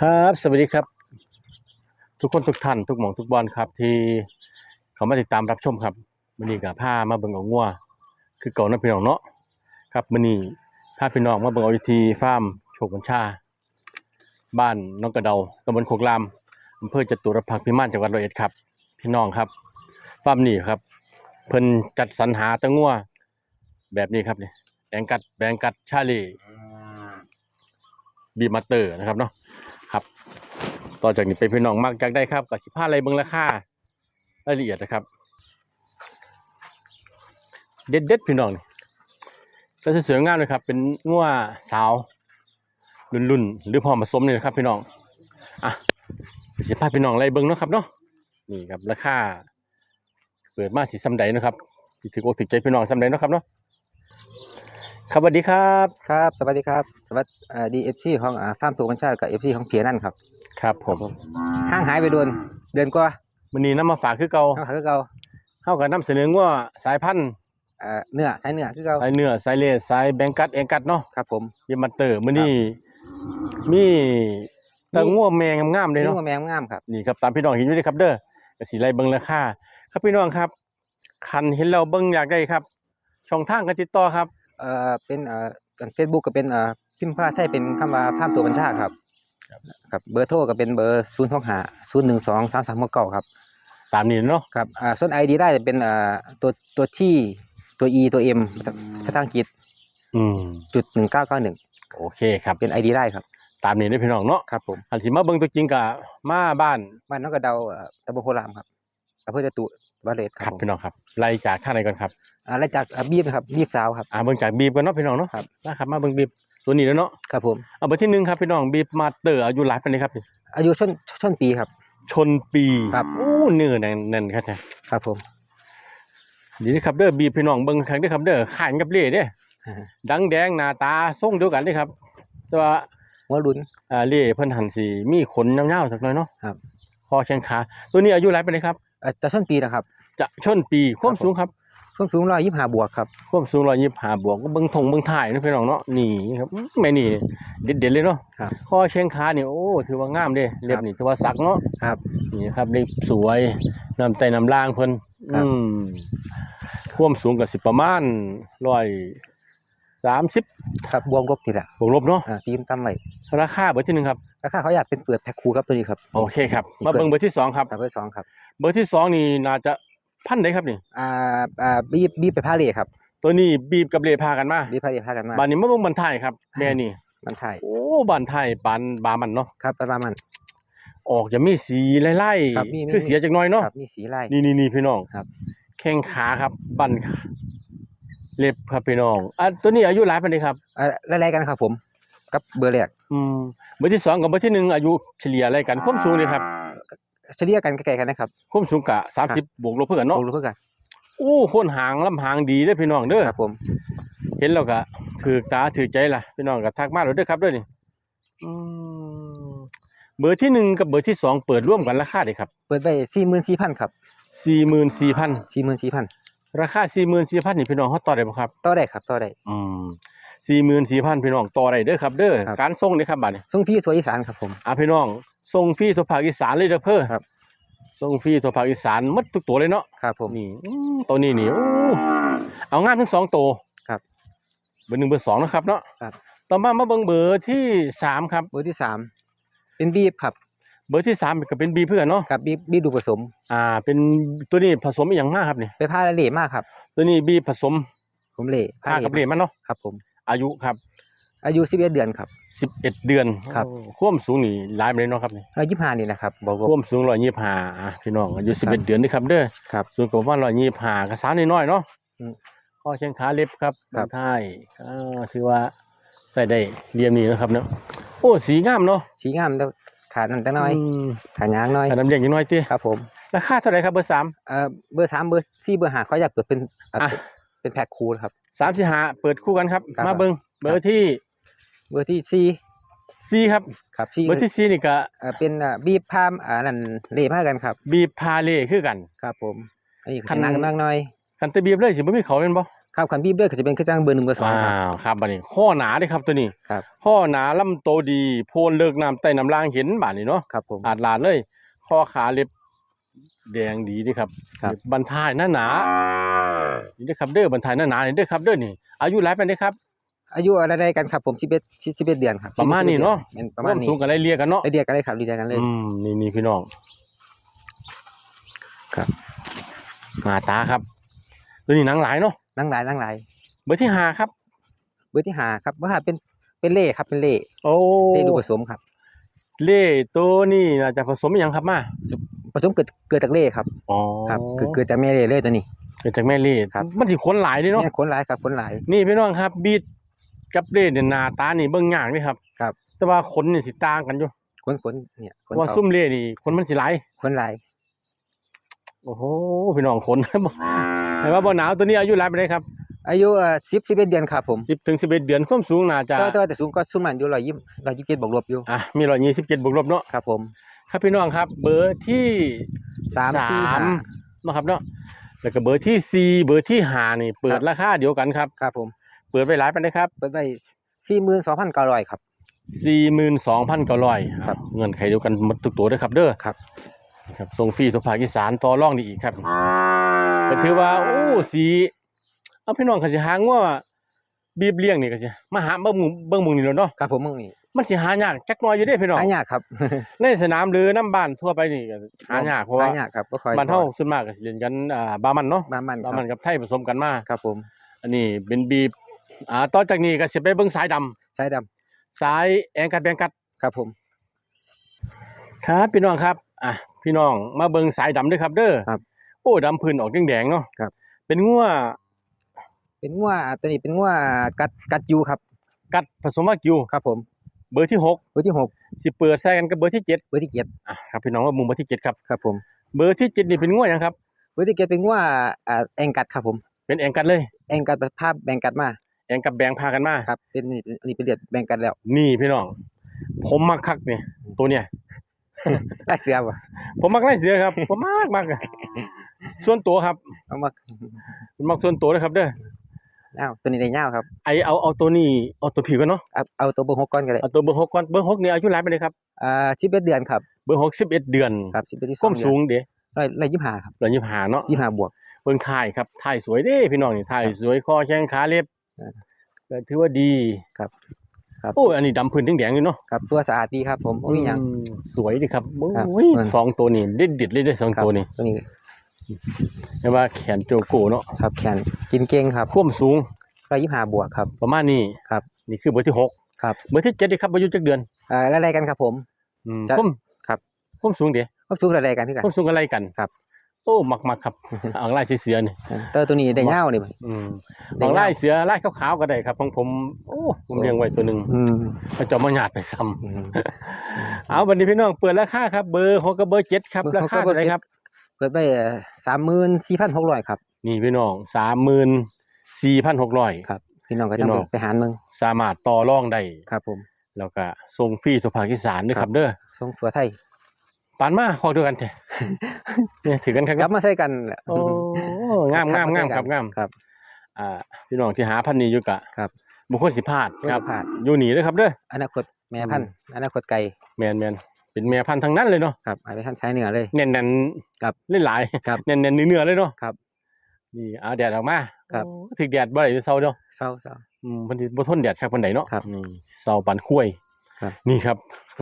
ครับ สวัสดีครับ ทุกคนทุกท่านทุกหม่องทุกบอลครับ ที่เขามาติดตามรับชมครับมื้อนี้ก็พามาเบิ่งเอางัวคือเก่านะพี่น้องเนาะครับมื้อนี้พาพี่น้องมาเบิ่งเอาวิธีฟาร์มโชคบัญชา บ้านน้องกระเดาตำบลโคกรามอำเภอจตุรพักษ์พิมานจังหวัดร้อยเอ็ดครับ พี่น้องครับฟาร์มนี้ครับ เพิ่นจัดสรรหาแตะงัวแบบนี้ครับนี่แบงกัดแบงกัดชาลีบีมาเตอร์นะครับเนาะ ครับ ต่อจากนี้ไปพี่น้องมากจากได้ครับกับสิผ้าอะไรเบิงราคารายละเอียดนะครับ เด็ดเด็ดพี่น้องนี่ก็จะสวยงามเลยครับ เป็นงัวสาวรุ่นรุ่นหรือพอผสมนี่นะครับพี่น้องอะสิผ้าพี่น้องอะไรเบิงเนาะครับเนาะนี่ครับราคาเปิดมาสีซ้ำใดนะครับถืออกถือใจพี่น้องซ้ำใดเนาะครับเนาะครับสวัสดีครับ ครับ สวัสดีครับ วัสดีเอฟซีของอ่าฟาร์มตัวกัญชากับเอฟซีของเสียนั่นครับครับผมห้างหายไปโดนเดือนกว่าวันนี้นำมาฝากคือเก่าห้างหายคือเก่าเฮากับนำเสนองัวสายพันธุ์เอ่อเนื้อสายเนื้อคือเก่าสายเนื้อสายเลสสายแบงกัดเองกัดเนาะครับผมเยมัตเตอร์มื้อนี้มีแต่งัวแมงงามๆเลยนี่เนาะว่าแมงงามครับนี่ครับตามพี่น้องเห็นอยู่เด้ครับ เด้อก็สิไล่เบิ่งราคาครับพี่น้องครับ คันเห็นแล้วเบิ่งอยากได้ครับ ช่องทางการติดต่อครับ เอ่อเป็นเอ่อเฟซบุ๊กก็เป็นเอ่อ พิมพ์ภาษาไทยเป็นคำว่าฟาร์มตัวกัญชาครับ ครับ เบอร์โทรก็เป็นเบอร์ศูนย์สองห้าศูนย์หนึ่งสองสามสามเก้าครับ ตามนี้เนาะครับอ่าส่วนไอดีได้จะเป็นเอ่อตัวตัวที่ตัว E ตัว M ภาษาอังกฤษอืมจุดหนึ่งเก้าเก้าหนึ่งโอเคครับเป็นไอดีได้ครับ ตามนี้เด้อพี่น้องเนาะครับผมคันสิมาเบิ่งตัวจริงก็มาบ้านบ้านน้องกระเดาเอ่อตำบลโพรามครับอำเภอจตุวาเลศคครัรับบผมพี่น้องครับไล่จากข้างในก่อนครับอ่าแล้วจากอ่าบีบนะครับบีบสาวครับอ่าเบิ่งจากบีบก่อนเนาะพี่น้องเนาะครับนะครับมาเบิ่งบีบ ตัวนี้แล้วเนาะครับผมเอาเบอร์ที่หนึ่งครับพี่น้องบีบมาสเตอร์อายุหลายปานนี้ครับนี่อายุช่นช่นปีครับ ชนปีครับโอ้เนื้อแน่นๆครับเนี่ยครับผมดีนะครับเด้อบีบพี่น้องเบิ่งครั้งเด้อครับเด้อขานกับเล่เด้ดังแดงหน้าตาทรงเดียวกันเด้ครับแต่ว่าหัวลุ้นอ่าเล่เพิ่นหันสิมีขนยาวๆสักหน่อยเนาะครับคอแข้งขาตัวนี้อายุหลายปานนี้ครับเอ่อจะช่นปีนะครับ จะชนปีความสูงครับ ช่วงสูงร้อยยี่สิบห้าบวกครับความสูง125บวกก็เบิ่งทงเบิ่งถ่ายเนาะพี่น้องเนาะนี่ครับอื้อแม่นี่เด็ดๆเลยเนาะครับคอแข้งขานี่โอ้ถือว่างามเด้เล็บนี่ถือว่าสักเนาะครับนี่ครับเล็บสวยน้ำไตน้ำล่างเพิ่นครับอืมความสูงก็สิประมาณร้อยสามสิบครับบวมกบนี่แหละบวกลบเนาะอ่าตีมตั้มไว้ราคาเบอร์ที่หนึ่งครับราคาเขาอยากเป็นเปิดแพ็คคูครับตัวนี้ครับโอเคครับมาเบิ่งเบอร์ที่สองครับครับเบอร์สองครับ เบอร์ที่สองนี่น่าจะ พันได้ครับนี่อ่าอ่าบีบบีบไปผ้าเหล่ครับตัวนี้บีบกับเลพากันมาบีบผ้าเหล่ผ้ากันมาบานนี้มาเบิ่งบันไทยครับแม่นี่มันไทยโอ้บันไทยปานบามันเนาะครับประมาณมันออกจะมีสีไล่ครับมีมีๆคือเสียจักหน่อยเนาะครับมีสีลายนี่นี่นี่พี่น้องครับ แข้งขาครับ บันขาเล็บครับพี่น้องอะตัวนี้อายุหลายปานใดครับอ่าไล่ๆกันครับผม กับเบอร์แรกอืมเบอร์ที่สองกับเบอร์ที่หนึ่งอายุเฉลี่ยอะไรกันความสูงนี่ครับ เฉลี่ยกันใกล้ๆกันนะครับ ความสูงกะสามสิบบวกลบเพื่อกันเนาะ โอ้รู้เพื่อกันอู้คนหางลำหางดีเด้อพี่น้องเด้อ ครับผม เห็นแล้วก็ถือตาถือใจล่ะพี่น้องก็ทักมาเลยเด้อครับเด้อนี่อืมเบอร์ที่หนึ่งกับเบอร์ที่สองเปิดร่วมกันราคาเด้ครับเปิดไปสี่หมื่นสี่พันครับสี่หมื่นสี่พันสี่หมื่นสี่พันราคาสี่หมื่นสี่พันนี่พี่น้องเขาต่อได้บ่ครับ ต่อได้ครับต่อได้ อืมสี่หมื่นสี่พันพี่น้องต่อได้เด้อครับ เด้อครับ การส่งเด้อครับบัดนี้ส่งพี่ทัวร์อีสานครับผม อะพี่น้อง ส่งฟรีทั่วภาคอีสานเลยเด้อเพ้อครับ ส่งฟรีทั่วภาคอีสานหมดทุกตัวเลยเนาะครับผม นี่อืมตัวนี้นี่โอ้เอางามทั้งสองตัวครับเบอร์หนึ่งเบอร์สองนะครับเนาะครับ ต่อมามาเบิ่งเบอร์ที่สามครับ เบอร์ที่สามเป็นบีบครับเบอร์ที่สามก็เป็นบีเพื่อนเนาะกับบีบบีบดูผสม อ่า เป็นตัวนี้ผสมอหย่างมากครับนี่ไปผ้าเหล่มากครับ ตัวนี้บีผสมผมเหล่ผ้ากับเหรียญมันเนาะครับผม อายุครับ อายุสิบเอ็ดเดือนครับ สิบเอ็ดเดือนครับโอ้ความสูงนี่หลายไปเลยเนาะครับนี่ร้อยยี่สิบห้านี่นะครับบอกว่า ความสูงร้อยยี่สิบห้าอะพี่น้องอายุสิบเอ็ดเดือนนี่ครับเด้อครับสูงกว่าร้อยยี่สิบห้าก็สาวน้อยๆเนาะอืมข้อเชียงขาเล็บครับครับ ท้ายอ่าถือว่าใส่ได้เรียมนี้นะครับเนาะโอ้สีงามเนาะสีงามแต่ขาดนั่นแต่น้อยมขาดยางน้อยอันน้ำเลี้ยงอย่างน้อยติครับผมราคาเท่าไหร่ครับเบอร์สามเอ่อเบอร์สามเบอร์สี่เบอร์ห้าเขาอยากเปิดเป็นเอ่ออะเป็นแพ็คคูลครับ สามสี่ห้าเปิดคู่กันครับ ครับ มาเบิ้งเบอร์ที่เบอร์ที่สี่สี่ครับครับสี่เบอร์ที่สี่นี่ก็เอ่อเป็นอ่าบีบพามอ่านั่นเหล่มากกันครับ บีบพาเล่คือกัน ครับผมอันนี้คัขนนาดกันมากหน้อยคันแตะบีบเลยสิบ่มีเขาเป็นบ่ครับคันบีบด้วยก็จะเป็นคือจังเบอร์หนึ่งเบอร์สองอ้าครับวครับบัดนี้ข้อหนาเด้ครับตัวนี้ครับข้อหนาลำโตดีโพนเลิกน้ำใต้น้ำล่างเห็นบาดนี้เนาะครับผมอาดลาดเลยข้อขาเล็บแดงดีเด้ครับครับเล็บันทายหน้าหนานี่เด้อครับเด้อบันทายหน้าหนานี่เด้อครับเด้อนี่อายุหลายปานใดครับ อายุอะไรกันครับผมสิบเอ็ดสิบเอ็ดเดือนครับประมาณนี้เนาะเป็นประมาณวนี้สูงกันไล่เรียกกันเนาะได้เรียกกันเลยครับเรียกกันเลยอืมนี่นี่พี่น้องครับหน้าตาครับตัวนี้หนังหลายเนาะนั่งหลายนั่งหลายเบอร์ที่ห้าครับ เบอร์ที่ห้าครับว่าเป็นเป็นเล่ครับเป็นเล่โอ้เล่ลูกผสมครับ เล่ตัวนี้น่าจะผสมอหย่างครับมาผสมเกิดเกิดจากเล่ครับอ๋อครับเกิดเกิดจากแม่เล่เลยตัวนี้เกิดจากแม่เล่ครับ มันสิขนหลายเด้เนาะแม่ขนหลายครับขนหลายนี่พี่น้องครับบีด กับเล่เนี่ยหน้าตานี่เบิ่งยากนี่ครับ ครับ แต่ว่าขนนี่สิต่างกันอยู่ขนขนเนี่ยขนว่าเขาซุ่มเล่นี่ขนมันสิหลายขนหลายโอ้โหพี่น้องขน แต่ว่าบ่หนาวตัวนี้อายุหลายปานใดครับอายุสิบสิบเอ็ดเดือนครับผม10ถึง11เดือนความสูงน่าจะแต่ว่าแต่ว่าแต่สูงก็สูงมันอยู่ร้อยยี่ร้อยยี่สิบเจ็ดบวกลบอยู่อะมี127บวกลบเนาะครับผมครับพี่น้องครับ เบอร์ที่สามสี่ห้าเนาะครับเนาะแล้วก็เบอร์ที่สี่เบอร์ที่ห้านี่ เปิครัดบราคาเดียวกันครับ ครับผมเปิดไปหลายปานใดครับเปิดไปสี่หมื่นสองพันเก้าร้อยครับ42,900ครับเงินไขเดียวกันหมดทุกตัวเด้อครับเด้อครับครับส่งฟรีทุกภาคอีสานต่อรองได้อีกครับก็ถือว่าโอ้สีเอาพี่น้องเขาสิหางัวบีบเลี้ยงนี่ก็สิมาหาเบิ่งหมู่เบิ่งหมู่นี่แหล้วเนาะครับผมมึงนี่มันสิหายากจักหน่อยอยู่เด้พี่น้องหายากครับ ในสนามหรือน้ำบ้านทั่วไปนี่ก็หายากเพราะว่าหายากครับก็คอยบ้านเฮาส่วนมากก็สิเล่นกันอ่าบามันเนาะบ้านมันคบารับมันกับไทยผสมกันมาครับผม อันนี้เป็นบีบ อ่าต่อจากนี้ก็สิไปเบิ่งสายดำใช้ดสายแองกัดแบงกัดำครับผม ครับพี่น้องครับอะพี่น้องมาเบิ่งสายดำด้วยครับ เด้อครับโอ้ดำพื้นออกแดงๆเนาะครับ เป็นงัวเป็นงัวตัวนี้เป็นงัวกัดกัดยูครับ กัดผสมวากิวครับผมเบอร์ที่หกเบอร์ที่หกสิเปิดใส่กันกับเบอร์ที่เจ็ดเบอร์ที่เจ็ดอะครับพี่น้องว่ามุมเบอร์ที่เจ็ดครับครับผมเบอร์ที่เจ็ดนี่เป็นงัวหยังครับ เบอร์ที่เจ็ดเป็นงัวอ่าแองกัดครับผมเป็นแองกัดเลย แองกัดภาพแบ่งกัดมาแอ งกับแบงพากันมาครับเป็นนี่อันนี้เป็นเลือดแบ่งกัดแล้วนี่พี่น้อง ผมมักคักนี่ตัวเนี้ยได้เสือบ่ผมมักไล่เสือครับ ผมมากมากอะส่วนตัวครับเอามาผมมักส่วนตัวนะครับเด้อเอ้าตัวนี้ได้ยาวครับไอเอาเอาตัวนี้เอาตัวผิวกันเนาะเอาเอาตัวเบอร์หกก้อนก็ได้เอาตัวเบอร์หกก่อนเบอร์หกนี่อายุหลายไปเลยครับอ่าสิบเอ็ดเดือนครับเบอร์หกสิบเอ็ดเดือนครับสิบเอ็ดที่สก้องมเดือนสูงเด้ร้อยร้อยยี่สิบห้าครับร้อยยี่สิบห้าเนาะ ยี่สิบห้าบวก เบิ่งถ่ายครับถ่ายสวยเด้พี่น้องนี่ถ่ายครับสวยคอแข้งขาเล็บอ่า ก็ถือว่าดีครับ ครับโอ้ยอันนี้ดำพื้นแดงๆอยู่เนาะครับตัวสะอาดดีครับ ผมโอ้ยยังอืมสวยดีครับโอ้ครับยมันสองตัวนี่เด็ดเด็ดๆเลยเด้อสองครับตัวนี่ตัวนี้เรียกว่าแขนโจโกเนาะครับ แขนกินเก่งครับความสูงร้อยยี่สิบห้าบวกครับ ประมาณนี้ครับ นี่คือเบอร์ที่หกครับเบอร์ที่เจ็ดนี่ครับอายุจักเดือนอ่าอะไรกันครับผมอืมจะความครับความสูงเด้ครบสูงอะไรกันที่กันความสูงอะไรกันครับ โอ้มักมักๆครับอ่างลายเสือๆนี่ตัวตัวนี้ได้ยาวนี่บ่อืมได้อ่างยาวลายเสือลายขาวๆก็ได้ครับของผมโอ้ผมเลี้ยงไว้ตัวหนึ่งอืมพระเจ้ามาหยาดไปซ้ำอืมเอาวันนี้พี่น้องเปิดราคาครับเบอร์หกกับเบอร์เจ็ดครับเบอร์ราหกคากับเบอร์เท่าไหรเจ็ดครับ เปิดไปสามหมื่นสี่พันหกร้อยครับ นี่พี่น้องสามหมื่นสี่พันหกร้อยครับ พี่น้องก็พี่ต้องน้องไปหารมึงสามารถต่อรองได้ครับผม แล้วก็ส่งฟรีทุกภาคอีสานด้วยคครัรับบเด้อส่งสัวไทย ปานมาขอด้วยกันเถอะเนี่ยถือกันครับกลับมาใส่กันแหละ โอ้งามงามงามครับงามครับ อ่า พี่น้องที่หาพันนี้อยู่กะครับบุคคลสิพลาดครับบุคคลสิพลาด อยู่หนีเลยครับเด้อ อนาคตแม่พันธุ์อนาคตไก่แมนแมนเป็นแม่พันธุ์ทั้งนั้นเลยเนาะครับเอาไปท่านใช้เนื้อเลย แน่นแน่นครับเล่นหลายครับแน่นแน่นเนื้อๆเลยเนาะครับนี่เอาแดดออกมาครับ โอ้ถึกแดดบ่ได้เซาเนาะเศร้าเศร้า อืมมันสิบ่ทนแดดครับปานใดเนาะครับนี่เสาปันคุ้ยครับ นี่ครับ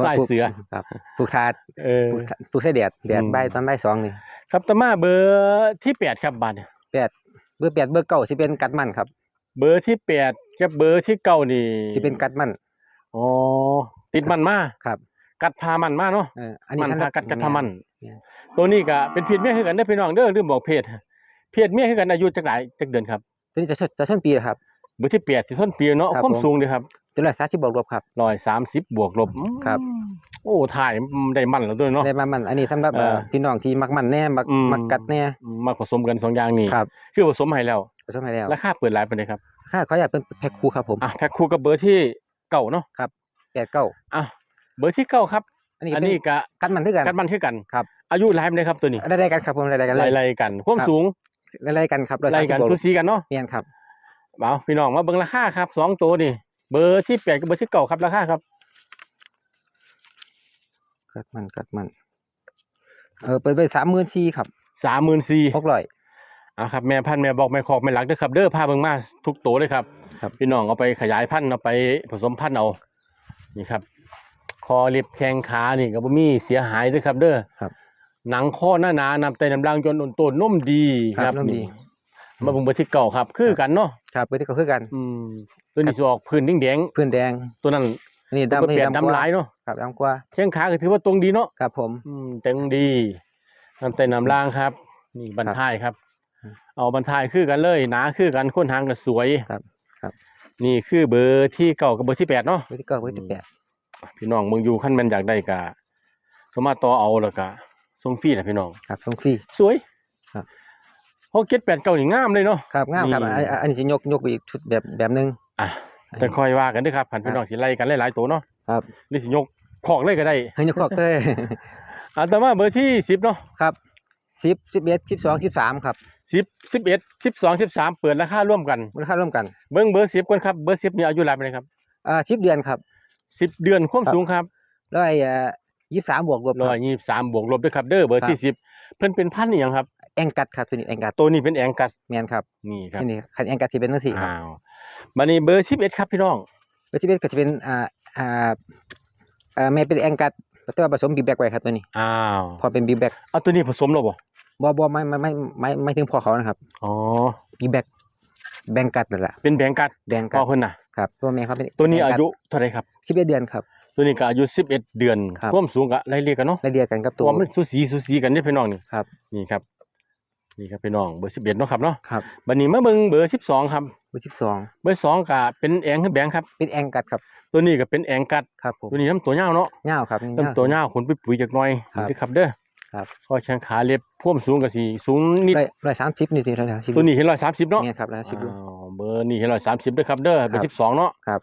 ลายเสือครับปลูกทาดเออปลูกทาปลูกใส่แดดแดดอืมใบตอนใบายสองนี่ครับต่อมาเบอร์ที่แปดครับบาดเนี่ยแปดเบอร์แปดเบอร์เก้าสิเป็นกัดมันครับ เบอร์ที่แปดกับเบอร์ที่เก้านี่สิเป็นกัดมันอ๋อติดมันมาครับ กัดพามันมาเนาะเอออันนี้มันสำหรัพาบกัดกัดพามันเนี่ยตัวนี้ก็เป็นเพศเมียคือกันเด้อพี่น้องเด้อลืมบอกเพศเพศเมียคือกันอายุจักหลายจักเดือนครับตัวนี้จะชดจะชนปีแล้วครับเบอร์ที่แปดที่ต้นปีเนาะครับความผมสูงเด้อครับ ตัวละสามสิบบวกลบครับ ร้อยสามสิบบวกลบอืมครับ โอ้ถ่ายได้มันแล้วด้วยเนาะ ได้มามัน อันนี้สำหรับเออเอ่อพี่น้องที่มักมันแน่มักอืม มักกัดแน่มาผสมกันสองอย่างนี่ครับคือผสมให้แล้ว ผสมให้แล้วราคาเปิดหลายปานใดครับ ค่าเขาอยากเป็นแพ็คคู่ครับผมอะแพ็คคู่กับเบอร์ที่เก่าเนาะ แปดเก้าอะเบอร์ที่เก้าครับ อันนี้อันเป็นนี้ก็กัดมันด้วยกันกันมันคือกัน ครับ อายุหลายปานใดครับตัวนี้ได้ๆกันครับผมได้ๆกันเลย ไล่ๆกันความครับ สูงได้ๆกันครับไล่กัน130สูสีกันเนาะ เนียนครับ เอาพี่น้องมาเบิ่งราคาครับสองตัวนี่ เบอร์ที่แปดกับเบอร์ที่เก้าครับราคาครับ กัดมันกัดมัน เออเปิดไปสามหมื่นสี่ครับสามหมื่นสี่หกร้อยอ่าครับแม่พันธุ์แม่บอกแม่คอกแม่หลักเด้อครับเด้อพาเบิ่งมาทุกตัวเลยครับ ครับ พี่น้องเอาไปขยายพันธุ์เอาไปผสมพันธุ์เอานี่ครับ คอเล็บแข้งขานี่ก็บ่มีเสียหายเด้วยครับ เด้อครับ หนังข้อหน้าหนานำไตน้ำลางจนอ่อนตัวนุ่มดีครับนุ่มดี มาเบิ่งเบอร์ที่เก่าครับ คือกันเนาะครับเปิดที่เขาคือกัน อืมตัวนี้สิออกพื้นแดงพื้นแดงๆตัวนั้นอันนี่ตัวดำเปลี่ยนนี่ดำกหว่าลายเนาะครับดำกว่าแข้งขาก็ถือว่าตรงดีเนาะครับ ผมอืมแต่งดีน้ำไตน้ำลางครับ นี่บรรทายครับอืมเอาบรรทายคือกันเลยหนาคือกันค้นหางก็สวยครับครับ นี่คือเบอร์ที่เก่ากับเบอร์ที่แปดเนาะเปิดที่เก้าเปิดที่แปดพี่น้องเมืองอยู่ขั้นแมันอยากได้กะสามารถต่อเอาแล้วกะส่งฟรีนะพี่น้องครับส่งฟรีสวยครับ หกเจ็ดแปดเก้านี่งามเลยเนาะ ครับงามครับนี่อันอันอันนี้จะยกยกไปอีกชุดแบบแบบหนึง อะแต่คอยว่ากันเด้วยครับผ่านพี่น้องสิไล่กันหลายๆตัวเนาะครับหรือสิยกขอกเลยก็ได้ให้ยกคอกเลย อะแต่ว่าเบอร์ที่สิบเนาะครับสิบสิบเอ็ดสิบสองสิบสามครับสิบสิบเอ็ดสิบสองสิบสามเปิดราคาร่วมกัน มูลค่าร่วมกันเบิ้งเบอร์สิบก่อนครับเบอร์สิบนี่อายุหลายไปเลยครับอ่าสิบเดือนครับ สิบเดือนความครับ สูงครับร้อยเอ่อยี่สามบวกรวมร้อยยี่สามบวกลบด้วยครับเด้อเบอร์ที่ครับสิบเพิ่นเป็นพันธุ์อหย่างครับ แองกัดครับตัวนี้แองกัดตัวนี้เป็นแองกัสแมนครับนี่ครับที่นี่คันแองกัดที่เป็นตั้งสี่ครับอ้าวบัดนี้เบอร์สิบเอ็ดครับพี่น้องเบอร์ที่เป็นก็จะเป็นอ่าอ่าอ่าแม่เป็นแองกัดแต่ว่าผสมบีแบกไว้ครับตัวนี้อ้าวพอเป็นบีแบกเอาตัวนี้ผสมแล้วบ่บ่บ่ไม่ไม่ไม่ไม่ไม่ถึงพอเขานะครับอ๋อบีแบกแบงกัดนั่นแหละเป็นแบงกัสแบงพ่กัอดเพิ่นน่ะครับตัวแม่เขาเป็นตัวนี้อายุเท่าไหร่ครับสิบเอ็ดเดือนครับตัวนี้ก็อายุสิบเอ็ดเดือนครับความสูงก็ไล่เรียกกันเนาะและเดียวกันกับตัวว่ามันสูสีสูสีกันเด้อพี่น้องนี่ครับนี่ครับ นี่ครับพี่น้องเบอร์สิบเอ็ดเนาะครับเนาะครับบัดนี้มาเบิ่งเบอร์สิบสองครับเบอร์สิบสองเบอร์สองก็เป็นแองคือแบงครับเป็นแองกัดครับ ตัวนี้ก็เป็นแองกัดครับผมตัวนี้น้ำตัวยาวเนาะเงาวครับนี่ลำตัวยาวขนปุ๋ยๆจักหน่อยครับนี่ครับเด้อครับข้อแข้งขาเล็บพ่วมสูงก็สิสูงนิดร้อยร้อยสามสิบนี่ถึงร้อยสามสิบตัวนี้เห็นร้อยสามสิบเนาะเนี่ยครับร้อยสามสิบดูอ้าวเบอร์นี่เห็นร้อยสามสิบด้วยครับเด้อเบอครัร์บสิบสองเนาะครับ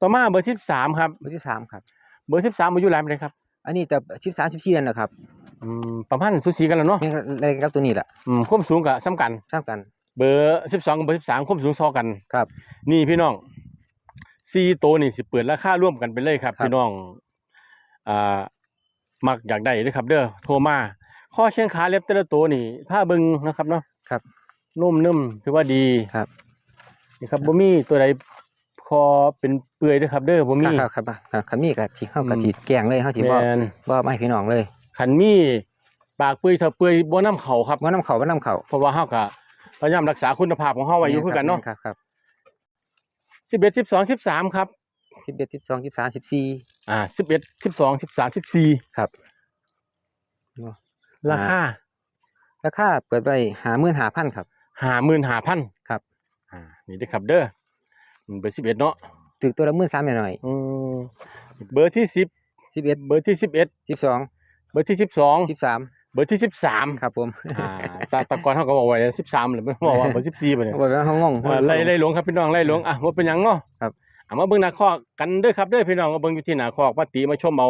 ต่อมาเบอร์สิบสามครับเบอร์ที่สามครับเบอร์สิบสามอายุหลายปานใดครับ อันนี้แต่สิบสามสิบสี่เดือนนะครับ อืมประมาณสูสีกันแล้วเนาะนี่อะไรกับตัวนี้แหละอืมความสูงก็ซ้ำกัน ทราบกัน เบอร์สิบสองกับเบอร์สิบสามความสูงซอกันครับนี่พี่น้องสี่ตัวนี่สิเปิดราคาร่วมกันไปเลยครับ ครับ พี่น้องอ่ามักอยากได้เด้อครับ เด้อโทรมาข้อเชียงขาเล็บแต่ละตัวนี่ถ้าเบิ่งนะครับเนาะครับนุ่มนุ่มถือว่าดีครับ นี่ครับบ่มีตัวใดคอเป็นเปื่อยเด้อครับ เด้อบ่มี ครับครับครับขันมีกับที่เข้ากับอืม ที่แกงเลยเข้าที่บ่แม่นบ่ไม่ให้พี่น้องเลย ขันมีปากเปื่อยถ้าเปื่อยบ่น้ำเขาครับ ว่าน้ำเขาว่าน้ำเขาเพราะว่าเฮาก็พยายามรักษาคุณภาพของเฮาไว้อยู่คือกันเนาะครับครับ11 12 13ครับสิบเอ็ดสิบสองสิบสามสิบสี่อ่า11 12 13 14ครับราคาราคาเปิดไปหาหมื่นหาพันครับ55,000ครับอ่านี่เด้อครับเด้ออืมเบอร์11เนาะถึงตัวละหมื่นสามหน่อยอืมเบอร์ที่10สิบเอ็ดเบอร์ที่11สิบสอง เบอร์ที่สิบ12สามเบอร์ที่13ครับผมอ่าแตาตะกอนเฮาก็บอกไว้13หรือไม่บอกว่าเบอร์14บ่เนี่ยบอกว่าเขางงเออไล่ไล่หลวงครับพี่น้องไล่หลวงอะว่าเป็นหยังเนาะครับอะมาเบิ่งหน้าคอกกันเด้อครับเด้อพี่น้องมาเบิ่งอยู่ที่หน้าคอกมาตีมาชมเอา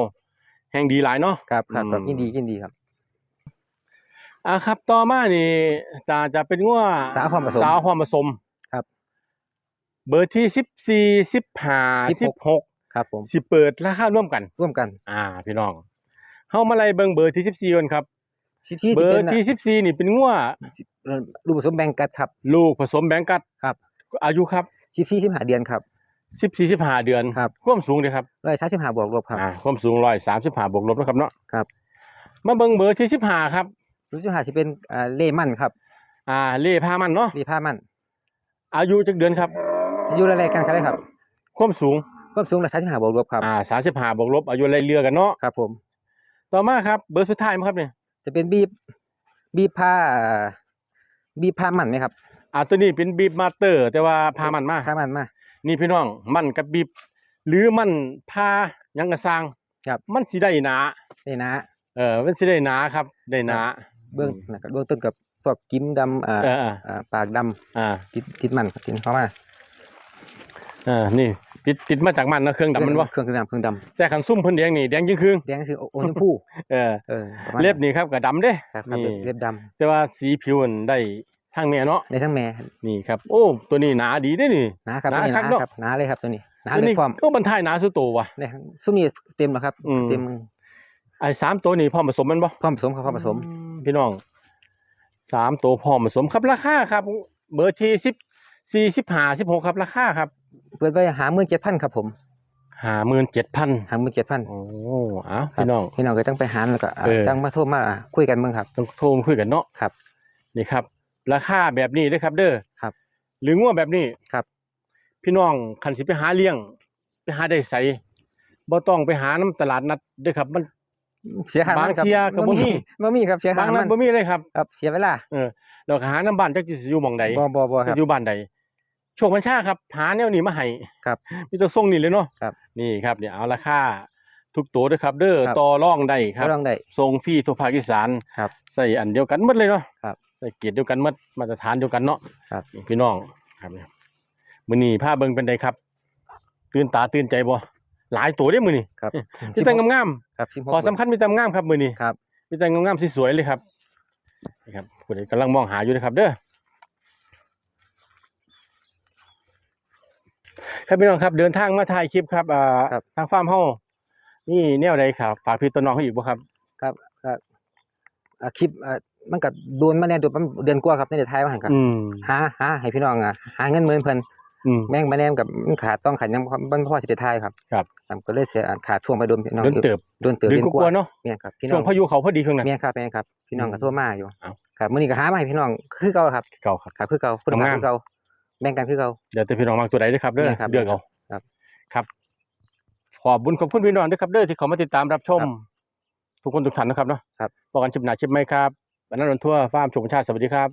แห่งดีหลายเนาะครับครับครับอืมยินดียินดีครับอะครับต่อมานี่จะจะเป็นงัวสาวความผสมสาวความผสมครับ เบอร์ที่สิบสี่สิบห้าสิบหกครับผมสิเปิดราคาร่วมกันร่วมกัน อ่า พี่น้อง เฮามาไล่เบิ่งเบอร์ที่สิบสี่ก่อนครับที่ที่เบอจะเป็ร์นที่สิบสี่นี่เป็นงัวรูปผสมแบ่งกัดครับ ลูกผสมแบงกัดครับ อายุครับสิบสี่สิบห้าเดือนครับสิบสี่สิบห้าเดือนครับความสูงเลยครับร้อยสามสิบห้าบวกลบครับอ่าความสูงร้อยสามสิบห้าบวกลบนะครับเนาะครับ มาเบิ่งเบอร์ที่สิบห้าครับรู้สึกหาที่เป็นอ่าเล่มันครับ อ่าเล่พามันเนาะรีผ้ามัน อายุจักเดือนครับอยู่อะไรกันกันเลยครับ ความสูงความสูงร้อยสามสิบห้าบวกลบครับอ่าสามสิบห้าบวกลบอายุไล่เรือกันเนาะครับผม ต่อมาครับ เบอร์สุดท้ายมั้งครับเนี่ยจะเป็นบีบบีบผ้าอ่าบีบผ้ามันไหมครับอ่าตัวนี้เป็นบีบมาสเตอร์ แต่ว่าพามันมาผ้ามันมานี่พี่น้องมันกับบีบ หรือมันพาหยังกระสร้างครับมันสิได้หนานี่นะเออมันสิได้หนาครับได้หนาเบื้องนะครับเบื้องต้นกับพวกกิ้มดำอ่าเออเอออ่าปากดอ่าำติดติดมันครับติดเข้ามาเออนี่ ติดติดมาจากมันเนาะเครื่องดำมันวะเครื่องดำเครื่องดแต่ขันซุ่มเพิ่นแดงนี่แดงยิ่งคืงำแดงคือโอโอชมพูเออเออประมาณเล็บนี่ครับก็ดำเด้ครับครับนี่เล็บดแต่ว่าสีผิวมันได้ททางแม่เนาะในทั้งแม่นี่ครับ โอ้ตัวนี้หนาดีเด้อนี่หนาครับหนาตัวนี้หคักนาเนาะครับหนาเลยครับตัวนี้หนาตัวเลยนี้พร้อมก็บรรทายหนาสุดโตว่ะในทั้งซุ้มนี้เต็มแล้วครับอืมเต็มไอ้สามตัวนี้พร้อมผสมแมันบ่พร้อมผสมครับพร้อมผสมอืพี่น้องสามตัวพร้อมผสมครับราคาครับ เบอร์ที่สิบสี่สิบห้าสิบหกครับราคาครับ เปิดไว้หาหมื่นเจ็ดพันครับผมห้าหมื่นเจ็ดพันหาหมื่นเจ็ดพันโอ้เอ้าพี่น้องพี่น้องก็ต้องไปหาแล้วก็อะเออจังมาโทรมาคุยกันเบิ่งครับต้องโทรมาคุยกันเนาะครับ นี่ครับ ราคาแบบนี้เด้อครับ เด้อครับ หรือง่วแบบนี้ครับ พี่น้องคันสิไปหาเลี้ยง ไปหาได้ใสบ่ต้องไปหาน้ำตลาดนัดเด้อครับ มัน เสียค่าบางมันครับเที่ยก็บ่มีบ่มีครับเสียค่าบางมันั้นนบ่มีเลยครับครับ เสียเวลาเออเราก็หาน้ำบ้านจักสิอยู่หม่องใดบ่บ่บ่ครับอยู่บ้านใด โชคบัญชาครับหาแนวนี้มาให้ครับมีแต่ส่งนี่เลยเนาะครับ นี่ครับเนี่ยเอาราคาทุกตัวเด้อครับ เด้อครับ ต่อรองได้ครับก็ลองได้ ส่งฟรีทั่วภาคอีสานครับ ใส่อันเดียวกันหมดเลยเนาะครับใส่เกียรติเดียวกันหมดมาตรฐานเดียวกันเนาะครับ นี่พี่น้องครับเนี่ยมื้อนี้พาเบิ่งเป็นไดครับ ตื่นตาตื่นใจบ่หลายตัวเด้มื้อนี้ครับมีแต่งามครับๆขอสำคัญมีแต่งามครับมื้อนี้ครับ มีแต่งามๆสวยๆเลยครับนี่ครับผู้ใดกำลังมองหาอยู่นะครับ เด้อ ครับพี่น้องครับเดินทางมาถ่ายคลิปครับอ่าครับ ทางฟาร์มเฮานี่แนวใดครับฝากพี่ต้นน้องเขาอีกบ่ครับ ครับก็อะคลิปอะมันก็โดนมาแน่โดนประมาณเดือนกว่าครับในเดือนไทยว่าหั่นครับอืมหาหาให้พี่น้องอะหาเงินหมื่นเพิ่นอืม แม่งมาแนมกับมันขาดต้องขันยังมันพอสิได้ทายครับครับครับก็เลยเสียอะขาดช่วงไปโดนพี่น้องเดินเติบโดนเติบเดินเดือนกกลัวว่าๆเนาะเนี่ยครับพี่น้ช่อวงง พายุเขาพอดีช่วงนั้นเนี่ยครับเนี่ยครับพี่น้องอืมก็โทรมาอยู่เอาครับมื้อนี้ก็หามาให้พี่น้องคือเก่าครับเก่าครับ ครับคือเก่าคุณภาพงาม คือเก่า แบ่งกันคือเก่าเดี๋ยวแต่พี่น้องมางตัวใดเด้อครับเด้อเนี่ยครับเลือกเอาครับ ครับ ขอบบุญขอบคุณพี่น้องด้วยครับเด้อที่เขามาติดตามรับชมครับทุกคนทุกท่านนะครับเนาะครับบอกกันชิปหน้าชิปไหมครับวันนั้นวันทั่วฟาร์มชมชาติสวัสดีครับ